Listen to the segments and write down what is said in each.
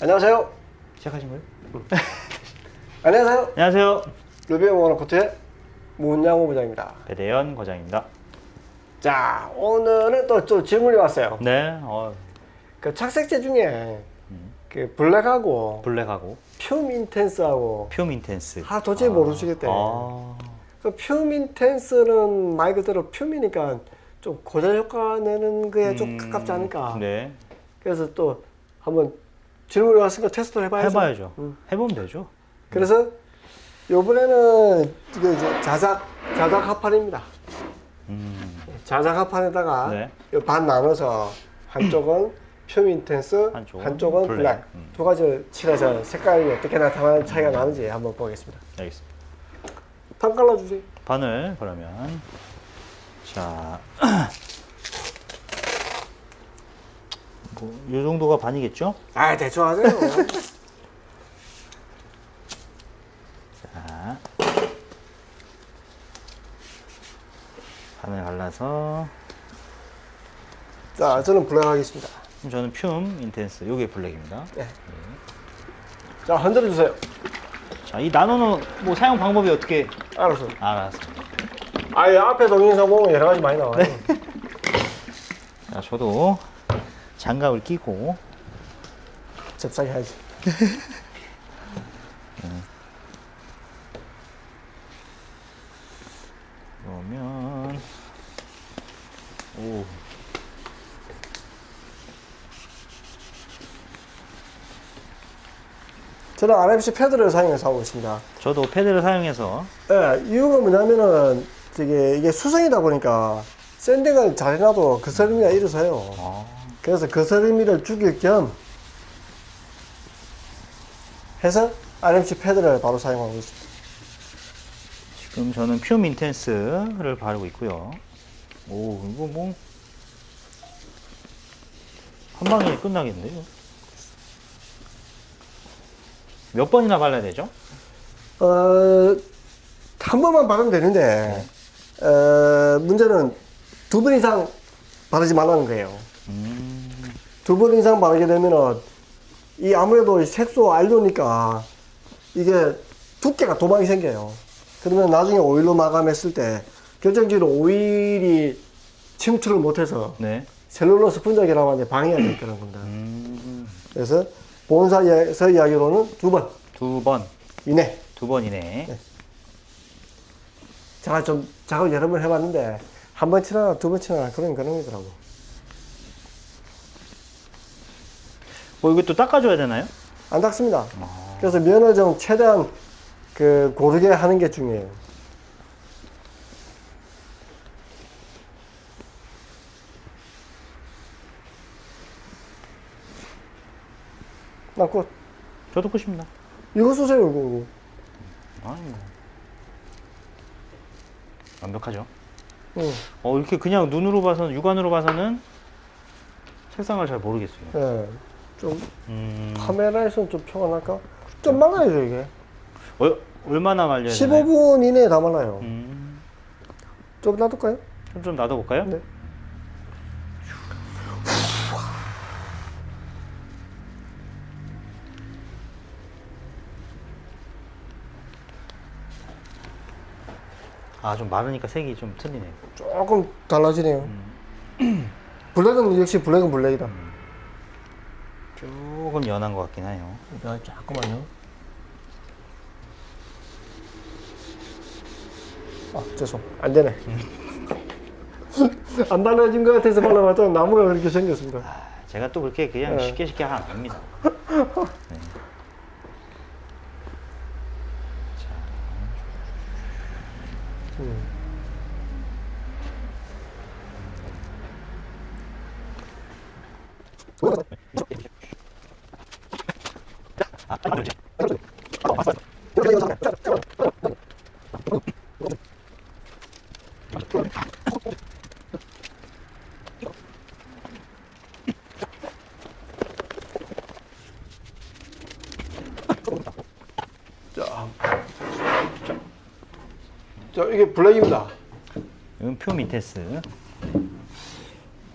안녕하세요. 시작하신 거예요? 안녕하세요. 안녕하세요. 루비의 모노코트의 문양호 부장입니다. 배대현 과장입니다. 자, 오늘은 또, 또 질문이 왔어요. 네, 어, 그 착색제 중에 그 블랙하고 블랙하고 퓨움 인텐스하고 퓨움 인텐스. 아, 도저히 모르시겠대. 아, 그 퓨움 인텐스는 말 그대로 퓨움이니까 좀 고전 효과 내는 거에 좀 음, 가깝지 않을까. 네, 그래서 또 한번 질문이 왔으니까 테스트를 해봐야죠. 해봐야죠. 음. 해보면 되죠. 그래서 요번에는 이게 이제 자작 자작 합판입니다. 음, 자작 합판에다가 네. 이반 나눠서 한쪽은 퓨움 인텐스, 한쪽은 한쪽은 블랙. 블랙. 음. 두 가지 칠해서 색깔이 어떻게 나타나는 차이가 나는지 한번 보겠습니다. 알겠습니다. 판 깔라주세요. 바늘 그러면 자, 뭐이 정도가 반이겠죠? 아 대충 하세요. 자, 바늘 갈라서 자 저는 블랙 하겠습니다. 그럼 저는 퓨움 인텐스. 요게 블랙입니다. 자 흔들어 주세요. 자, 이 나노는 뭐 사용 방법이 어떻게 알았어. 알았습니다. 아예 앞에 동영상 보면 여러 가지 많이 나와요. 네. 자, 저도 장갑을 끼고 잽싸게 해야지. 그러면 오 저는 RMC 패드를 사용해서 하고 있습니다. 저도 패드를 사용해서 예, 이유가 뭐냐면은 이게 이게 수성이다 보니까 샌딩을 잘 해놔도 그 서림이가 일어서요. 아, 그래서 그 서림이를 죽일 겸 해서 RMC 패드를 바로 사용하고 있습니다. 지금 저는 퓨움 인텐스를 바르고 있고요. 오 이거 뭐 한 방에 끝나겠는데요? 몇 번이나 발라야 되죠? 어, 한 번만 바르면 되는데 어, 문제는 두 번 이상 바르지 말라는 거예요. 음, 두 번 이상 바르게 되면은 이 아무래도 이 색소 알료니까 이게 두께가 도망이 생겨요. 그러면 나중에 오일로 마감했을 때 결정적으로 오일이 침투를 못해서 네. 셀룰로스 분자기라고 하는데 방해가 될 거라는 겁니다. 음, 그래서 본사에서 이야기로는 두 번 두 번, 이내. 두 번 이내. 제가 좀 작업 여러 번 해봤는데 한 번 치나 두 번 치나 그런 그런이더라고. 뭐 이것도 닦아줘야 되나요? 안 닦습니다. 그래서 면을 좀 최대한 그 고르게 하는 게 중요해요. 나 끝. 저도 끝입니다. 이거 쓰세요, 이거. 이거. 아니 뭐 완벽하죠. 응. 어 이렇게 그냥 눈으로 봐서는 육안으로 봐서는 색상을 잘 모르겠어요. 예. 좀 음, 카메라에서는 좀 날까? 좀 말라요, 이게. 어, 얼마나 말려야 되나요? 15분 이내에 다 말라요. 음, 좀 놔둘까요? 좀, 좀 놔둬볼까요? 네. 아 좀 마르니까 색이 좀 틀리네요. 조금 달라지네요. 블랙은 역시 블랙은 블랙이다. 조금 연한 것 같긴 해요. 야, 잠깐만요. 아, 죄송. 안 되네. 안 발라진 것 같아서 발라봤더니 나무가 그렇게 생겼습니다. 아, 제가 또 그렇게 그냥 네. 쉽게 쉽게 안 됩니다. 네. 음. 자, 자, 자, 이게 블랙입니다. 이건 표 미테스.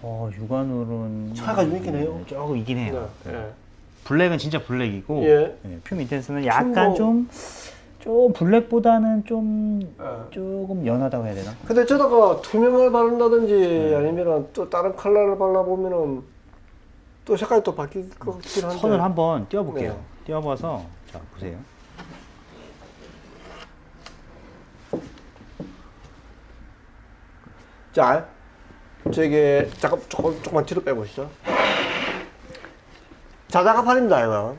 어 육안으로는 차이가 좀 있긴 해요. 네, 조금 있긴 해요. 네. 블랙은 진짜 블랙이고 예. 예, 퓨 인텐스는 약간 뭐- 좀, 좀 블랙보다는 좀 예. 조금 연하다고 해야 되나? 근데 저다가 투명을 바른다든지 아니면은 또 다른 컬러를 발라보면은 또 색깔이 또 바뀔 것 같긴 한데. 선을 한번 띄워볼게요. 네. 띄워봐서 자 보세요. 자, 저기 잠깐 조금 조금만 뒤로 빼보시죠. 자작하판입니다, 이거.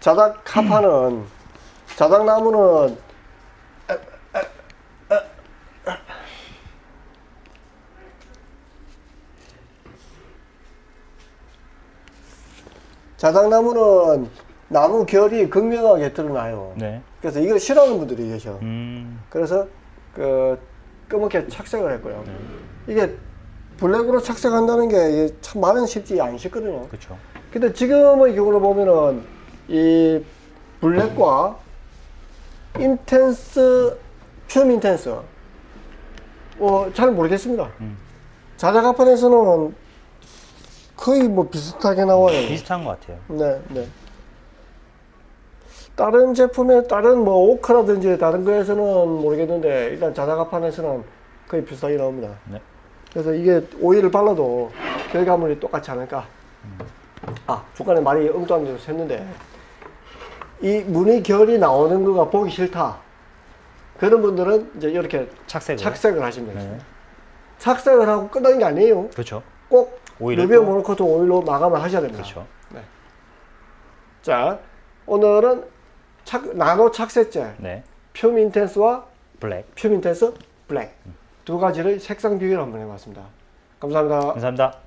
자작하판은 자작나무는 자작나무는 나무 결이 극명하게 드러나요. 네. 그래서 이걸 싫어하는 분들이 계셔. 음. 그래서 그 검게 착색을 했고요. 이게 블랙으로 착색한다는 게 참 말은 쉽지 안 쉽거든요. 그렇죠. 근데 지금의 경우를 보면은 이 블랙과 인텐스, 퓨엄 인텐스, 어, 잘 모르겠습니다. 음. 자작화판에서는 거의 뭐 비슷하게 나와요. 비슷한 것 같아요. 네, 네. 다른 제품에 다른 뭐 오크라든지 다른 거에서는 모르겠는데 일단 자작화판에서는 거의 비슷하게 나옵니다. 네. 그래서 이게 오일을 발라도 결과물이 똑같지 않을까. 아 중간에 말이 엉뚱한 데서 샜는데 이 무늬 결이 나오는 거가 보기 싫다. 그런 분들은 이제 이렇게 착색을. 착색을 하시면 돼요. 네. 착색을 하고 끝나는 게 아니에요. 그렇죠. 꼭 오일을 또- 모노코트 오일로 마감을 하셔야 됩니다. 그렇죠. 자, 오늘은 착, 나노 착색제 네. 퓨움 인텐스와 블랙. 퓨움 인텐스 블랙 두 가지를 색상 비교를 한번 해봤습니다. 감사합니다. 감사합니다.